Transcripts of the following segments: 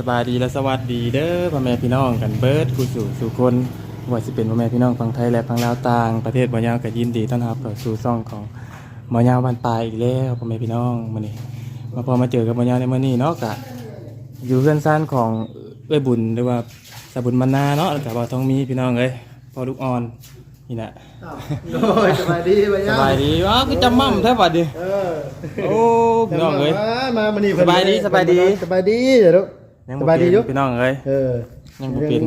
สบายดีและสวัสดีเด้อพ่อแม่พี่น้องกันเบิดผู้สู่สู่คนว่าสิเป็นพ่อแม่พี่น้องฝั่งไทยและฝั่งลาวต่าง ประเทศบ่ยาวก็ยินดีต้อนรับเข้าสู่ช่องของบ่ยาวบ้านปลายอีกแล้วพ่อแม่พี่น้องมื้อนี้มาพอมาเจอกับบ่ยาวในมื้อนี้เนาะก็อยู่เพื่อนซ่านของเอ้ยบุญหรือว่าสะบุญมรรณาเนาะแล้วก็บ่าวทองมีพี่น้องเอ้ยพ่อลูกอ่อนนี่แหละอ้าวโอ้ยสบายดีไปสยังบายดีว้าวคือจำมั่มแท้บัดดิเออโอ้พี่น้องเอ้ยมามามานี่สบายดีสบายดีสบายดีเดี๋ยวลูก ยังสบายดีอยู่ พี่น้องเอ้ยเออ ยังบ่เป็น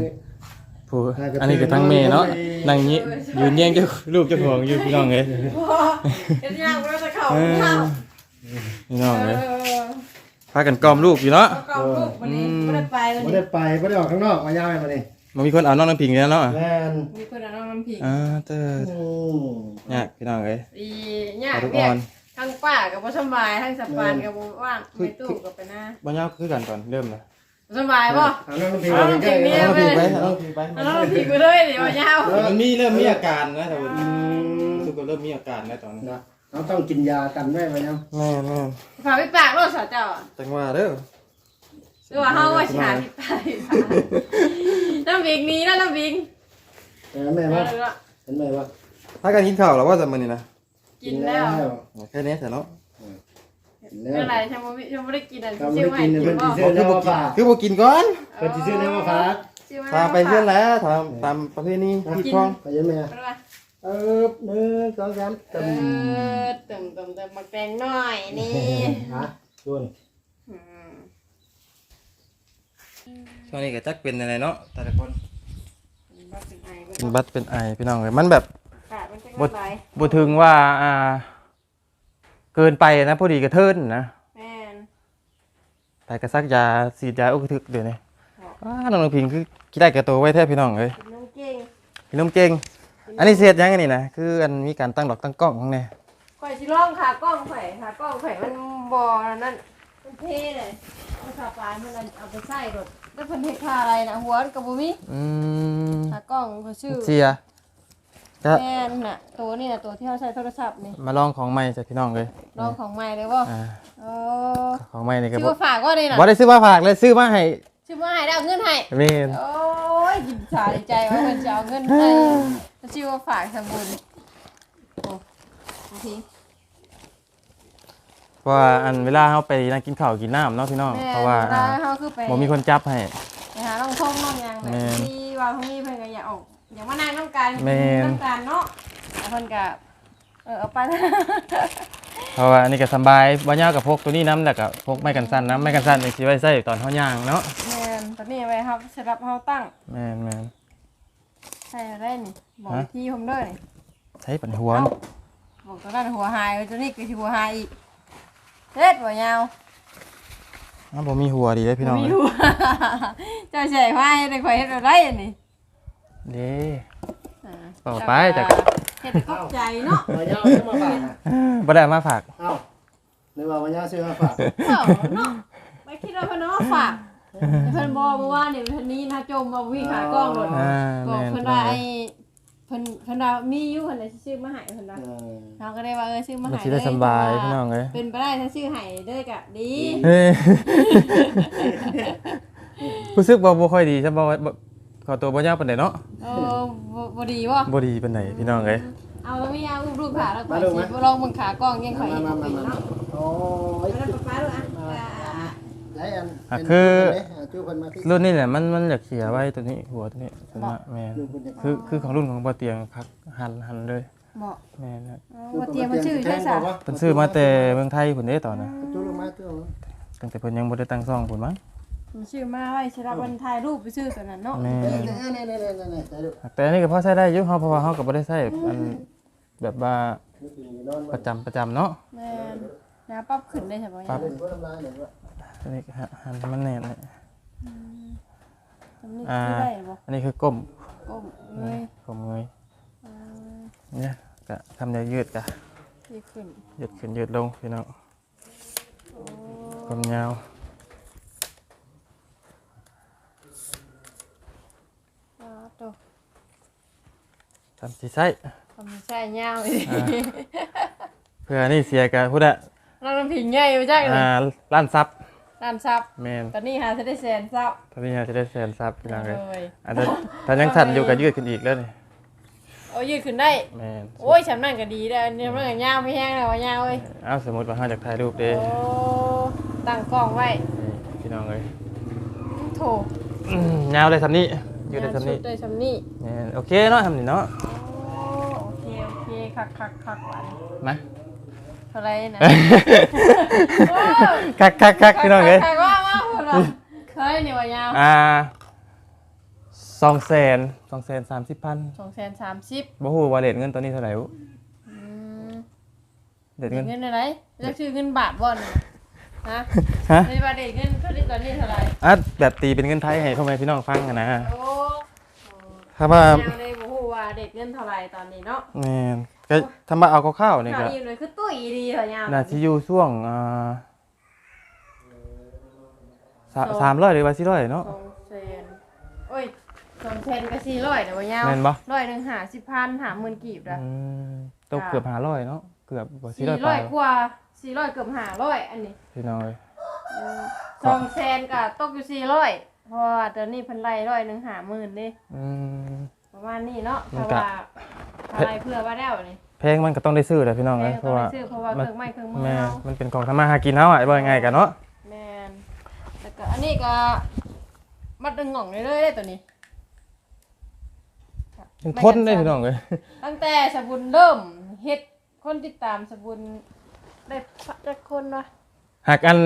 ผู้น่าจะอันนี้ก็ทั้งเมย์เนาะนั่งนี้ยืนแย่งเจ้าลูกเจ้าของอยู่พี่น้องเอ้ยเห็นยังเราจะเข่าเออเข่าพี่น้องเอเอ้ยอพากันกล่อมลูกอยู่เนาะเอาเก่าลูกวันนี้ไม่ได้ไปวันไม่นี้ได้ไปไม่ได้ออกข้างนอกมาย่างมานี่มันมีคนเอาน้องน้ำพิงแล้วเนาะแม่นมีคนเอาน้องน้ำผิงอ่าเตออืมเนี่ยพี่น้องเอ้ยอีเนี่ยขอทุกเรียอ่อกนทั้งป้ากับพ่สำบายทั้งสปานกับบ่ว่างไม่ตู้กับไปนะบ้านยาวคือกันก่อนเริ่มเลยบ่ สำบายป่ะเอาน้องน้ำพริกเอาน้ำพริกเนี่ยเอาน้ำพิงไปเอาน้ำพิงไปเอาน้องน้ำผิงไปเลยเดี๋ยวเอายาวมันมีเริ่มมีอาการนะแต่ว่ารู้สึกว่าเริ่มมีอาการแล้วตอนนี้นะเราต้องกินยากันไว้ไปยังแม่แม่ฝากพี่ปากรถสาวเจ้าอะจังว่าเด้อคือว่าเฮาว่าสิหาพี่ปากน้ำผิงนี้นะน้ำผิงเออแม่เอว่าอเห็นไหมว่าถ้ากันกินข้าวแล้วว่าจะมื้อนี้นะกินแล้วแค่นี้แต่เนาะกินแล้ เมื่วอไหร่ฉันไม่ฉันไม่ได้กินอันทำชื่ไม่อกินกิเพิ่นนบ่สิซื้อแนวมาฝากคือบ่กินก่อนเพิ่นสิซื้อแนวมาฝากพาไปเพื่อนแล้วตามตามประเพณีที่คลองไปยังแม่ไปเลยเออหนึ่งสองสามเอตึมอเติมเติมเติมมาแปลงหน่อยนี่ฮะดูนี่อืมช่วงนี้ก็จักเป็นอะไรเนาะแต่ละคนบ้าเป็นไอเป็นบัดเป็นไอพี่น้องเลยมันแบบขาดมันจะบกดระไรบ่ถึงว่าอ่า เกินไปนะ พอดีกระเทินนะแม่นไปกระซักยาฉีดยาอุกทึกเดี๋ยวนี้ว้าน้องน้องพิงคือกี่ได้กระโตไว้แท้พี่น้องเลยกินน้ำเก่งพี่น้องเก่งอันนี้เสียดยังไงนี่นะคืออันมีการตั้งดอกตั้งกล้องข้างในข่อยสิลองขากล้องข่อยขากล้องข่อยมันบ่อนั่นมันเท่เลยมันขาปลายมันเอาไปใส่รถแล้วเพิ่นเฮ็ดค่าอะไรนะหัวมันก็บ่มีอืมขากล้องเขาชื่อเสีย ก็ แม่นน่ะตัวนี่น่ะตัวที่เขาใช้โทรศัพท์นี่มาลองของใหม่จ้ะพี่น้องเลยลองของใหม่เลยบ่อ่าโอ้ของใหม่นี่ก็ชื่อบ่ว่าฝากว่านี่น่ะบ่ได้ซื้อมาฝากเลยซื้อมาให้ชื่อว่าให้ได้เอาเงินให้แม่นโอ้ยยินสาดีใจว่ามันจะเอาเงินให้ชื่อว่าฝากทำบุญโอ้บางที เพราะว่าอันเวลาเฮาไปนั่งกินข้าวกินน้ำเนาะพี่น้องแม่เพราะว่าร้าอ่าเขาคือไปบ่มีคนจับให้ ไปหาน้องท่องน้องยังแบบแม่ ที่ว่าเขามีเพิ่นก็อยากออก อยากมานั่งน้ำกันแม่น้ำกันเนาะแต่เพิ่นก็เออเอาไป เพราะว่าอันนี้ก็สำบายบ่ยาวกับพกตัวนี้น้ำแล้วก็พกไม้กันสั่นน้ำไม้กันสั่นนี่สิไว้ใส่ตอนเฮาย่างเนาะแม่นตอนนี้ไว้ครับสำหรับเฮาตั้งแม่นแม่น ใส่ได้นี่บอกฮะวิธีผมเด้อนี่ใช้ปันหัวเอ้าบอกตัวนั้นหัวหายตัวนี้ก็สิหัวหายอีกเฮ็ดบ่ยาวอ้าวบ่มีหัวดีเด้อพี่น้องมีเอ้ยหัว เจ้าใส่ไว้ได้ข่อยเฮ็ดอะไรอันนี้ เด้อ่าต่อไปจากเฮ็ดให้เข้าใจเนาะมาย่างซื้อมาฝากนะบ่ได้เอามาฝากเอ้านึกว่ามาย่างซื้อมาฝากเอ้าเนาะไม่คิดว่าเพิ่นเอามาฝากแต่เพิ่นบอกมาว่าเนี่ยเพิ่นนี้นะจมมาวิ่งหากล้องรถอ่าบอกแม่นเพิ่นว่าไอ้เพิ่นเพิ่นว่ามีอยู่เพิ่นน่ะสิซื้อมาให้เพิ่นว่าเออ เราก็ได้ว่าเออซื้อมามันให้สิได้สำบายพี่น้องเอ้ยเป็นไปได้ถ้าซื้อให้เด้อก็ดี เฮ้ยรู้สึกว่าบ่ค่อยดีใช่บ่ว่าบ่ ขอตัวบ่ยาวปานใดเนาะเออบ่บ่ดีบ่บ่ดีปานใดพี่น้องเอ้ยเอามีเอารูปขาแล้วข่อยสิบ่ลองเบิ่งขากล้องยังข่อยมาเห็นมาบ่มาเป็นมาเนาะโอ้ยเอาแล้วป๊าๆดูอะอ่าไหนอันอะคือจูเพิ่นมาที่รุ่นนี้แหละมันมันอยากเสียไว้ตัวนี้หัวตัวนี้ส่วนมากแม่นดูเพิ่นจะคือคือของรุ่นของบ่เตียงคักหันหันเลยเหมาะแม่นครับเอาบ่เตรียมมาชื่อใช่ซะเพิ่นซื้อมาแต่เมืองไทยพุ่นเด้ตอนน่ะจูลงมาจูลงมาตั้งแต่เพิ่นยังบ่ได้ตั้งซ่องพุ่นมั้ง มันชื่อมาไว้สำหรับวันถ่ายรูปไปซื้อตัวนั้นเนาะแม่เอ้ยนเนี่ยเนี่ยเนี่ยเนี่ยเนี่ยใส่ดูแต่อันนี้ก็พอใช้ได้อยู่เฮาเพราะว่าเฮาก็บ่ได้ใช้อันแบบว่านึกถึงนอนประจำประจำเนาะแม่นนะปรับขึ้นได้ใช่บ่ปรับเป็นพวกน้ำลายเนี่ยว่าอันนี้ก็หันให้มันแน่นเลยอันนี้อ่าคือได้บ่อันนี้คือก้มก้มเงยก้มเงยอ่าเนี่ยก็ทำได้ยืดกะที่ขึ้นยืดขึ้นยืดลงพี่น้องโอ้ก้มยาว อ่าตัวทำสิใช้ทำใช่ยาวอีกเพื่อนี่เสียกันพูดอะเราน้ำผิงใหญ่ไปจักเลยอ่าล้านซับล้านซับแม่นตอนนี้หาจะได้แสนซับตอนนี้จะได้แสนซับพี่น้องเลยเลยอันนั้นถ้ายังสั่นอยู่ก็ยืดขึ้นอีกแล้วนี่โอ้ยยืดขึ้นได้แม่นโอ้ยฉันนั่นก็ดีได้อเนี่ยมันก็ยาวไม่แห้งแล้วว่ายาวเอ้ยเอาสมมุติว่าเฮาอยากถ่ายรูปเด้โอ้ตั้งกล้องไว้นี่พี่น้องเลยโถอืมยาวเลยทำนี้ อยู่ได้ทำนี้ชุดได้ทำนี่แม่นโอเคเนาะทำนี่เนาะโอ้โอเคโอเคคักคักคักหวานมา เท่าไหรนะคักคักคักพี่น้องเลยคักว่ามาพุ่นว่ะเคยนี่ว่ายาวอ่าสองแสนสองแสนสามสิบพันสองแสนสามสิบบ่ฮู้ว่าเลทเงินตอนนี้เท่าไหร่วุอืมเลทเด็เงิกนเงินอะไรจะชื่อเงินบาทบ่อนฮะฮะในบาทเด็กเงินเขาเรียกตอนนี้เท่าไหรอะแบบตีเป็นเงินไทยให้พ่อแม่พี่น้องฟังกันนะ โอ้ ถ้าว่าแนวเลยบ่ฮู้ว่าเด็กเงินเท่าไหรตอนนี้เนาะแม่นก็ถ้ามาเอาคร่าวๆนี่ข่าวก็ดีเลยคือตุ้ยดีเหรอยาวน่าสิอยู่ช่วงอ่าสาสามร้อยหรือว่าสี่ร้อยเนาะ สองแสนโอ้ยสองแสนก็สี่ร้อยเดี๋ยวว่ายาวแม่นบ่ ร้อยหนึ่งหาสิบพันหาหมื่นกีบละอืมตกเกือบห้าร้อยเนาะเกือบบ่สี่สี่ร้อยไปร้อยกว่าสี่ร้อยเกือบห้าร้อยอันนี้พี่น้องเอ้ยสองแสนก็ตกอยู่สี่ร้อย เพราะว่าเดี๋ยวนี้เพันไล่ร้อยหนึ่งหาหมื่นเด้อืม ประมาณนี้เนาะเพมันราะก็ ว่าอะไรเพื่อว่าแล้วนี่เพลงมันก็ต้องได้ซื้อแหละพี่น้องแม่เอ้ยเพต้อราะงว่าไปซื้อเพราะว่าเครื่องไม้เครื่องมือแม่เรามันเป็นของทำมาหากินเฮาอะบ่ยังไงกันเนาะแมนแล้วก็อันนี้ก็มัดดึงหง่องเลยเลยได้ตัวนี้มันทนได้พี่น้องเอ้ยตั้งแต่สบุนเริ่มเฮ็ดคนติดตามสบุนได้พักจักคนวะหากอัน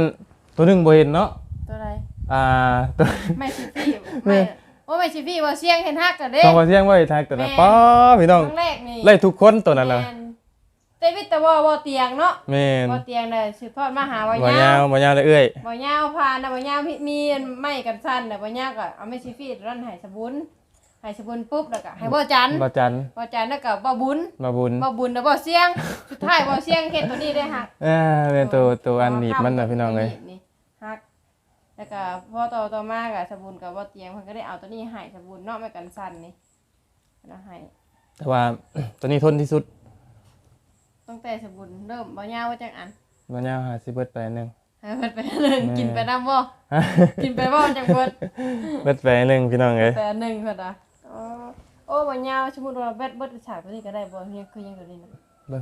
ตัวหนึงบ่เห็นเนาะตัว อะไรอ่าตัวไม่ชิฟี่ไม่โอ้ไม่ชิฟี่ว่าเสียงเห็นฮักกันเด้ ต้องว่าเสียงไว้ทางตัวนั้นแม่ป้าพี่น้องครั้งแรกนี่ไล่ทุกคนตัวนั้นน่ะแม่แต่วิตแต่ว่าบ่เตียงเนาะแม่นบ่เตียงได้สืบทอดมาหาว่าบ่ยายาววบ่ยาวเลยเอ้ยบ่ยาวพานะบ่ยาวมีมีไม้กันสั้นน่ะบ่ยาวก็เอาไม่ชิฟี่รันให้สบุนให้สบุนปุ๊บแล้วก็ให้บ่จันบ่จันบ่จันแล้วก็บ่บุญบ่บุญบ่บุญแล้วบ่เสียง สุดท้ายบ่เสียงเฮ็ดตัวนี้ได้ฮักอ่าเป็นตัวตัวอันหนีบมันน่ะพี่น้องเอ้ยนี่ฮัก แล้วก็พอต่อต่อมาก็สบุนกับบ่เตียงเพิ่นก็ได้เอาตัวนี้ให้สบุนเนาะไม้กันสั้นนี่แล้วให้แต่ว่าตัวนี้ทนที่สุดตั้งแต่สบุนเริ่มบ่ยาวว่าจังอันบ่ยาวหาสิเบิดไปอันหนึงให้เบิดไปอันหนึ่งแม่กินไปน้ำบ่กินไปบ่จังเบิดเบิดไปอันหนึงพี่น้องเอ้ยไปอันหนึ่งเพิ่นอะอ๋อโอ้บ่ยาวสมมุติว่าเบิดเบิดฉากตัวนี้ก็ได้บ่เฮียคือยังตัวนี้นะเบิ่ง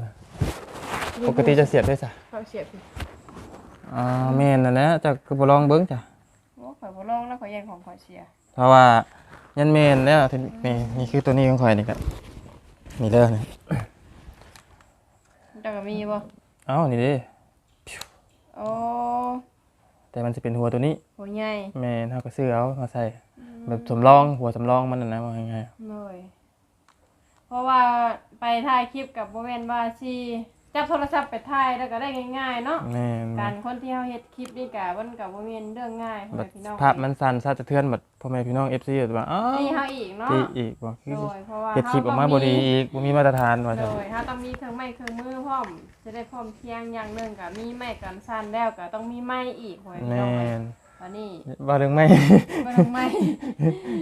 ปกติจะเสียบได้ซะเขาเสียบพี่ อ่าแม่นนั่นแหละจะคือบ่ลองเบิ่งจ้ะโอ้ข่อยบ่ลองแล้วข่อยแย่งของข่อยเสียเพราะว่ายันแม่นแล้วที่นี่นี่คือตัวนี้ของข่อยนี่ก็นี่เด้อนี่เจ้าก็มีบ่เอ้านี่เด้โอ้แต่มันจะเป็นหัวตัวนี้หัวใหญ่แม่นเฮาก็ซื้อเอามาใส่แบบสำรองหัวสำรองมันน่ะนะว่าง่ายเลยเพราะว่าไปถ่ายคลิปกับบ่แม่นว่าสิ จับโทรศัพท์ไปถ่ายแล้วก็ได้ง่ายๆเนาะๆแม่นการคนที่เฮาเฮ็ดคลิปนี่ก็มันก็บ่แม่นเรื่องง่ายพ่อแบแม่บพี่น้องภาพมันสั่นซะสะเทือนแบบพ่อแม่พี่น้อง FC แบบว่าอ้าวนี่เฮาอีกเนาะ ตีอีกว่าคือโดยเพราะว่าเฮ็ดคลิปออกมาบ่ดีอีกบ่มีมาตรฐานว่าโดซั่นยเฮาต้องมีเครื่องไม้เครื่องมือพร้อม จะได้พร้อมเพรียงอย่างหนึงก็มีไม้กันสั่นแล้วก็ต้องมีไม้อีกพ่อแม่พี่แม่น้องเอ้ยนวันนี้ว่าเรื่องไม่ บ่ต้องไม้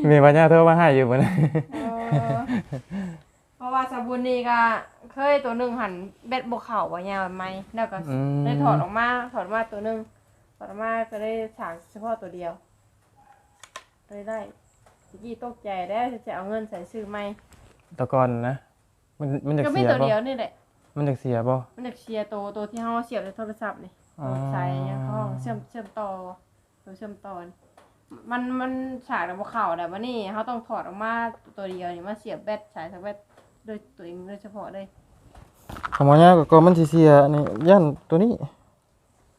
แม่ปัญญาโทรมาให้อยู่บ่นะเออเพราะว่าสบู่นี่ก็ เคยตัวหนึงหันเบ็ดบ่เข้าว่ายาวไหมแล้วก็อืมได้ถอดออกมาถอดออกมาตัวหนึงถอดออกมาก็ได้ฉากเฉพาะตัวเดียวเลยได้ตะกี้ตกใจได้วจะเอาเงินใส่ซื้อไหมแตะก่อนนะ มันมันจะก็มีเสียตัวบ่เดียวนี่แหละมันจะเสียบ่ มันจะเชียร์ตัวตัวที่เฮาเสียบในโทรศัพท์นี่อ๋อ ตัวใส่ยังห้องเชื่อมเชื่อมต่อตัวเชื่อมต่อนี่มันมันฉากแล้วบ่เข้าแต่ว่านี่เฮาต้องถอดออกมาตัวเดียวนี่มาเสียบแบตสายสายแบตโดยตัวเองโดยเฉพาะเลย ขโมยยาก็ก็มันสิเสียอันนี่ย่านตัวนี้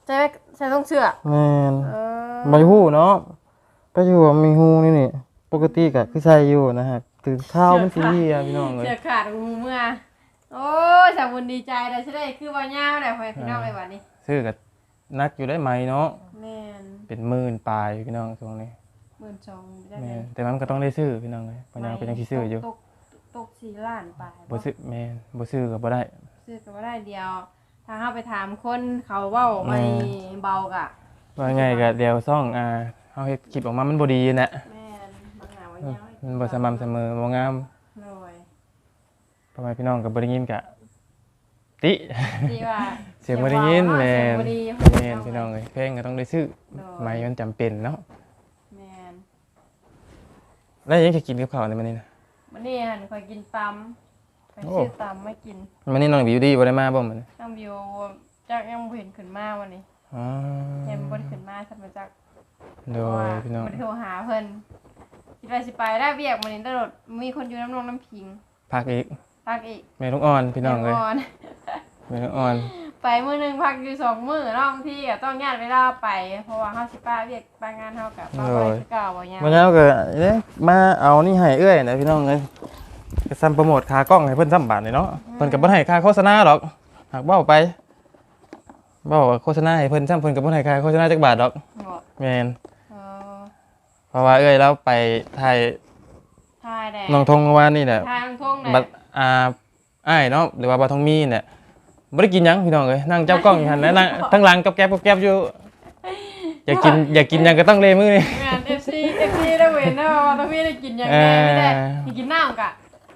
ใช่ไหมใช่ต้องเชื่อแม่นเออใบหูเนาะก็อยู่ว่ามีหูนี่นี่ปกติก็คือใส่อยู่นะฮะตื่นเช้ามันสิเหียพี่น้องเอ้ยเชื่อขาดหูเมื่อโอ้ยสาวบุญดีใจเลยใช่ได้คือว่าย่าวได้พ่อพี่น้องไอ้วันนี้ซื้อก็นักอยู่ได้ไหมเนาะแม่นเป็นหมื่นปลายพี่น้องช่วงนี้หมื่นสองได้แม่เลยนแต่มันก็ต้องได้ซื้อพี่น้องเอ้ยปัญญาก็ยังสิซื้ออยู่ตกตกสี่ล้านไปบ่ซื้อแม่นบ่ซื้อก็บ่ได้ ซื้อก็บ่ได้เดียว ถ้าเฮาไปถามคนเขาเว้าไม่เบากะว่าไงก็เดี๋ยวซ่องอ่าเฮาเฮ็ดคลิปออกมามันบ่ดีน่ะแม่นบางหนาว่าย่าวมันบ่สม่ำเสมอบ่งามโดยพ่อแม่พี่น้องก็บ่ได้ยินก็ติ ที่ว่า เสียงบ่ได้ยินแม่นเสียงบ่ดีแม่นพี่น้องเอ้ยเพลงก็ต้องได้ซื้อโดยไม้มันจำเป็นเนาะแม่นแล้วยังจะกินกับข้าวในมื้อนี้นะวันนี้หันคอยกินตำ ไปโอ้ซื้อตำไม่กินมื้อนี้น้องบิวดี้บ่ได้มาบ่มื้อนี้ต้องวิวจักยังบ่เห็นขึ้นมาวันนี้อ๋อยังบ่ได้ขึ้นมาทำมาจักโดยพี่น้องบ่ได้โทรหาเพิ่นคิดว่าสิไปได้เวียกมื้อนี้ตลอดมีคนอยู่น้ำนองน้ำพิงพักอีกพักอีกแม่ลูกอ่อนพี่น้องเอ้ยแม่ก่อนแม่ลูกอ่อนไปมื้อหนึงพักอยู่สองมื้อเนาะบางทีก็ต้องญาติเวลาไป เพราะว่าเฮาสิป้าเวียกป้างานเฮากับป้าไปคือเก่าบ่ยามมื้อนี้ก็เอ้ยมาเอานี่ให้เอ้ยนะพี่น้องเอ้ย ก็ซ้ำโปรโมทค่ากล้องให้เพิ่นซ้ำบาทนี่เนาะเพิ่นก็บ่ให้ค่าโฆษณาหรอกหากเว้าไปเว้าว่าโฆษณาให้เพิ่นซ้ำเพิ่นก็บ่ให้ค่าโฆษณาจักบาทดอกบ่แม่นเออเพราะว่าเอ้ยเราไปถ่ายทายแดดน้องทงเมื่อวานนี่แหละ ทายน้องทงแดบัดดอ่าอ้ายเนาะหรือว่าบัดทองมีเนี่ยบ่ได้กินหยังพี่น้องเอ้ยนั่งจับกล้องอยู่หั่นแล้วนั่งทั้งหลังกับแก๊บกับแก๊บอยู่อยากกินอยากกินหยังก็ต้องเลมือนี่ งาน FC FC ได้เว้นเนาะว่าต้องมีได้กินอย่างแน่ไม่ได้เออสิกินน้ำกะ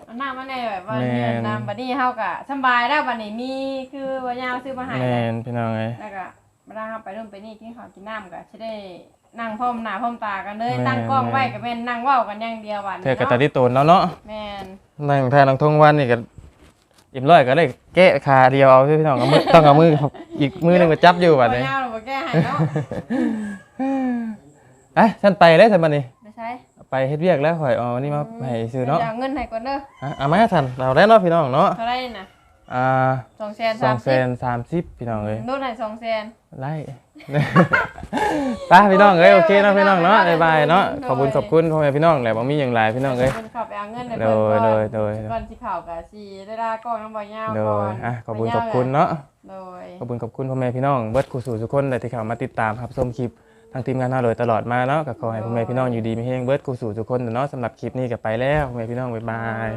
เอาน้ำมาแน่แบบว่าแม่นเรียนน้ำบัดนี้เฮากะสำบายแล้วบัดนี้มีคือว่ายาวซื้อมาให้แม่นพี่น้องเอ้ย แล้วก็เวลาเฮาไปนู่นไปนี่กินข้าวกินน้ำกะสิได้นั่งพร้อมหน้าพร้อมตากันเลยแม่น ตั้งกล้องไว้แม่นก็แม่นนั่งเว้ากันอย่างเดียววันเธอกับตาที่โตนแล้วเนาะแม่นนั่งแทนน้องทงวันนี่ก็อิ่มร้อยก็เลยแกะขาเดียวเอาพี่น้องเอามือต้องเอามืออีกมือหนึงก็จับอยู่บัดนี้บ่ยาวเราบ่แก้ให้เนาะ เอ้ยฉันไปเลยซั่นบัดนี้ ไม่ใช่ไปเฮ็ดเวียกแล้วข่อยเอาอันนี้มาให้ซื้อเนาะดี๋ยวเอาเงินให้ก่อนเด้อฮะเอามาทันเราได้เนาะพี่น้องเนาะเท่าไหร่น่ะอ่า2แสนสองแส30นสามสิบพี่น้องเอ้ยนู่นให้2แสนไล่ไปพี่น้องเอ้ยโอเคเนาะพี่น้องเนาะบ๊ายบายเนาะขอบคุณขอบคุณพ่อแม่พี่น้องแหละบ่มีหยังหลายพี่น้องเอ้ยเพิ่นเข้าไปเอาเงินให้โดเพิ่นยก่อนโดยโดยก่อนสิเผากะสิได้ลากล้องน้ำบ่ยาวโดก่อยนอะขอบคุณขอบคุณเนาะโดยขอบคุณขอบคุณพ่อแม่พี่น้องเบิดคู่สู่ทุกคนเลยที่เข้ามาติดตามรับชมคลิป ทางทีมงานเราโดยตลอดมาเนาะก็ขอให้พ่อแม่พี่น้องอยู่ดีมีแฮงเบิดกูสู่ทุกคนเนาะสำหรับคลิปนี้ก็ไปแล้วพ่อแม่พี่น้องบ๊ายบาย